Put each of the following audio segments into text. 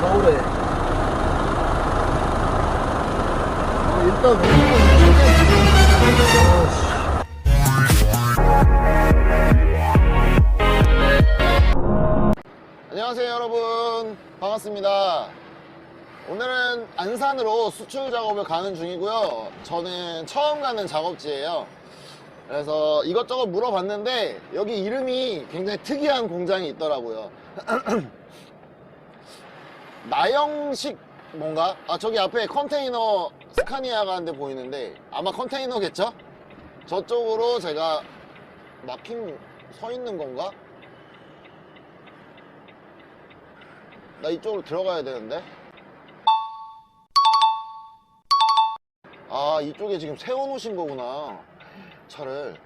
서울에. 어, 일단 안녕하세요 여러분. 반갑습니다. 오늘은 안산으로 수출 작업을 가는 중이고요. 저는 처음 가는 작업지예요. 그래서 이것저것 물어봤는데 여기 이름이 굉장히 특이한 공장이 있더라고요 나영식 뭔가? 아 저기 앞에 컨테이너 스카니아가 한 대 보이는데 아마 컨테이너겠죠? 저쪽으로 제가 막힌 서 있는 건가? 나 이쪽으로 들어가야 되는데 아 이쪽에 지금 세워놓으신 거구나 차를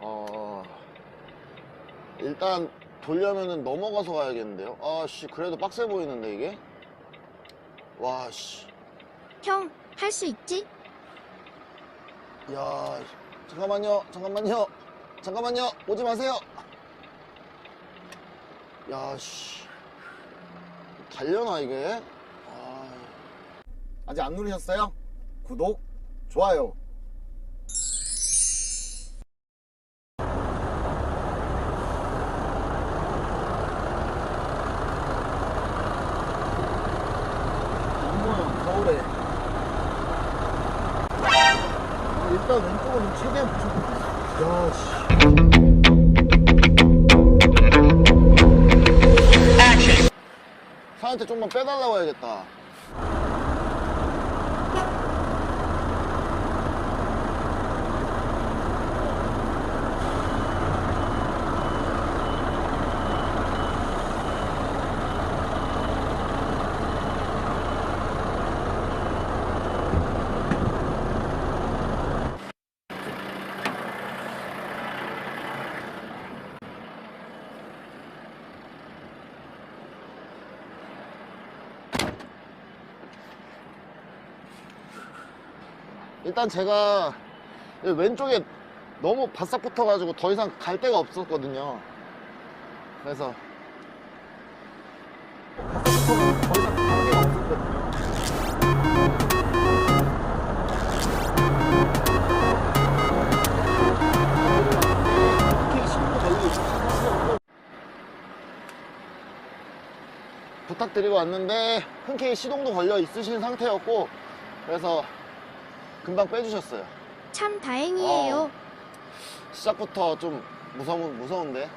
어 일단 돌려면은 넘어가서 가야겠는데요? 아씨 그래도 빡세 보이는데 이게? 와씨. 형, 할 수 있지? 야 잠깐만요 잠깐만요. 잠깐만요 오지 마세요. 야씨. 달려나 이게? 아... 아직 안 누르셨어요? 구독 좋아요 사한테 좀만 빼달라고 해야겠다 일단 제가 왼쪽에 너무 바싹 붙어가지고 더 이상 갈 데가 없었거든요 그래서. 부탁드리고 왔는데 흔쾌히 시동도 걸려 있으신 상태였고 그래서 금방 빼주셨어요. 참 다행이에요. 어. 시작부터 좀 무서운, 무서운데?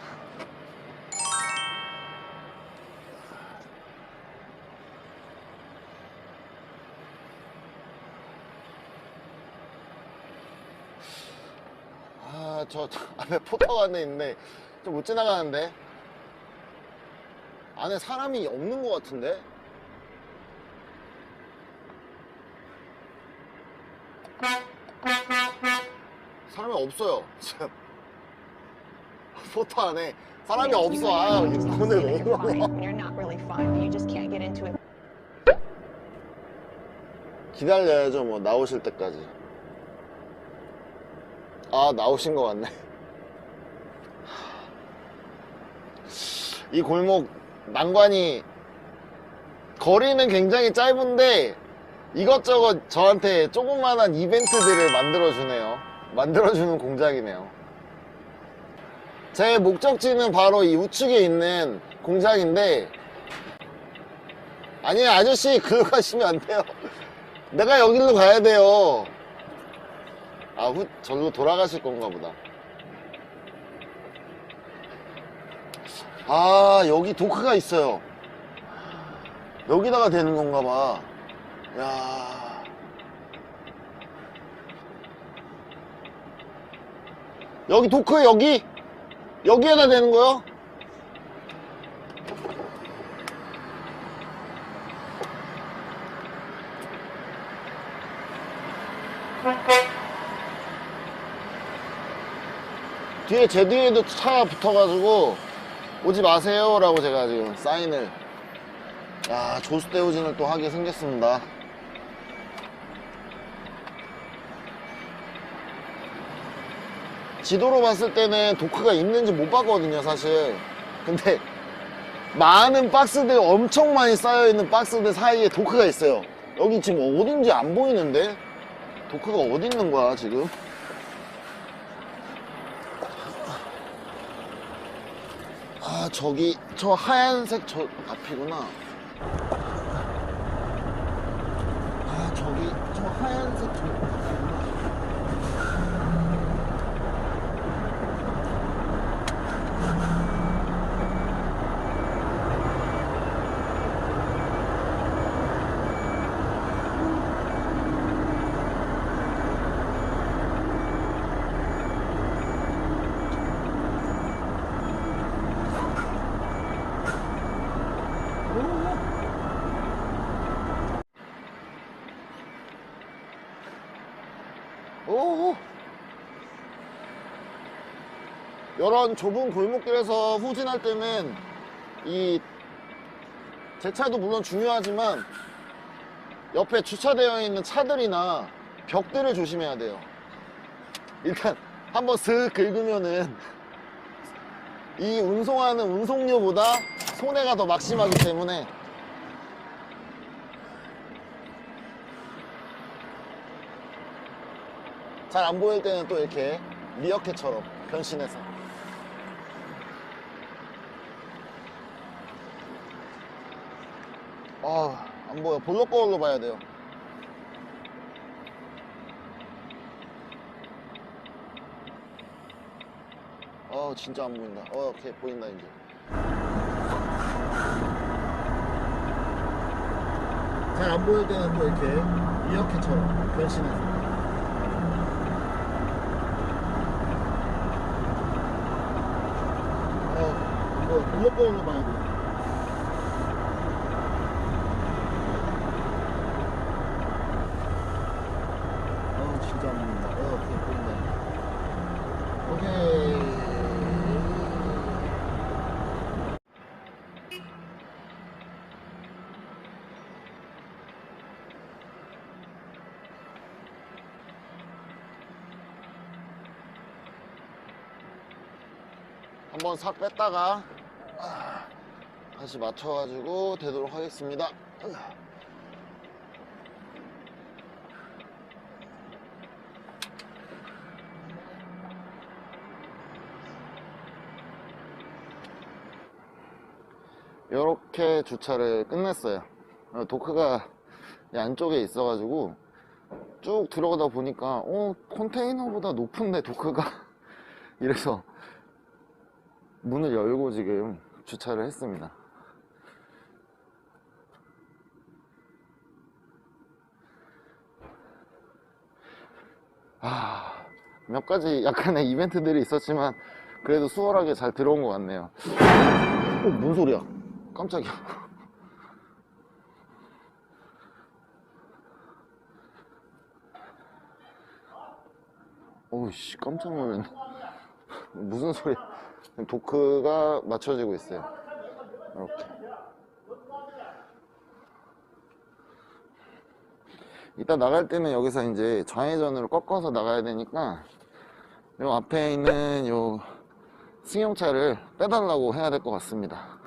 아, 저, 저 앞에 포터가 안에 있는데 좀 못 지나가는데? 안에 사람이 없는 것 같은데 사람이 없어요. 지금 포터 안에 사람이 없어. 아 오늘. 기다려야죠 뭐. 나오실 때까지. 아 나오신 것 같네. 이 골목 난관이 거리는 굉장히 짧은데 이것저것 저한테 조그만한 이벤트들을 만들어주네요 만들어주는 공장이네요 제 목적지는 바로 이 우측에 있는 공장인데 아니 아저씨 글로 가시면 안 돼요 내가 여기로 가야 돼요. 아, 후, 절로 돌아가실 건가 보다. 아, 여기 도크가 있어요. 여기다가 되는 건가 봐. 야 여기 도크, 여기? 여기에다 되는 거요? 뒤에 제 뒤에도 차가 붙어가지고 오지 마세요라고 제가 지금 사인을 야 조수 대우진을 또 하게 생겼습니다 지도로 봤을 때는 도크가 있는지 못 봤거든요 사실. 근데 많은 박스들 엄청 많이 쌓여있는 박스들 사이에 도크가 있어요. 여기 지금 어딘지 안 보이는데? 도크가 어디 있는 거야 지금? 아 저기 저 하얀색 저 앞이구나. 아 저기 저 하얀색 저 앞이구나 오. 이런 좁은 골목길에서 후진할 때는 이 제 차도 물론 중요하지만 옆에 주차되어 있는 차들이나 벽들을 조심해야 돼요. 일단 한번 슥 긁으면은 이 운송하는 운송료보다 손해가 더 막심하기 때문에 잘 안 보일 때는 또 이렇게 미어캣처럼 변신해서 아, 안 보여. 볼록 거울로 봐야 돼요. 아, 진짜 안 보인다. 어, 오케이, 보인다, 이제. 잘 안 보일 때는 또 이렇게 미어캣처럼 변신해서. 어, 뭐, 볼록 거울로 봐야 돼. 어 진짜 안 보인다. 어 오케이 보인다. 오케이. 한번 싹 뺐다가 아, 다시 맞춰가지고 되도록 하겠습니다. 이렇게 주차를 끝냈어요. 어, 도크가 이 안쪽에 있어가지고 쭉 들어가다 보니까 어 컨테이너보다 높은데 도크가 이래서 문을 열고 지금 주차를 했습니다. 아, 몇 가지 약간의 이벤트들이 있었지만 그래도 수월하게 잘 들어온 것 같네요. 어, 뭔 소리야? 깜짝이야. 어우씨, 깜짝 놀랐네. 무슨 소리야? 도크가 맞춰지고 있어요. 이렇게. 이따 나갈 때는 여기서 이제 좌회전으로 꺾어서 나가야 되니까 요 앞에 있는 요 승용차를 빼달라고 해야 될 것 같습니다.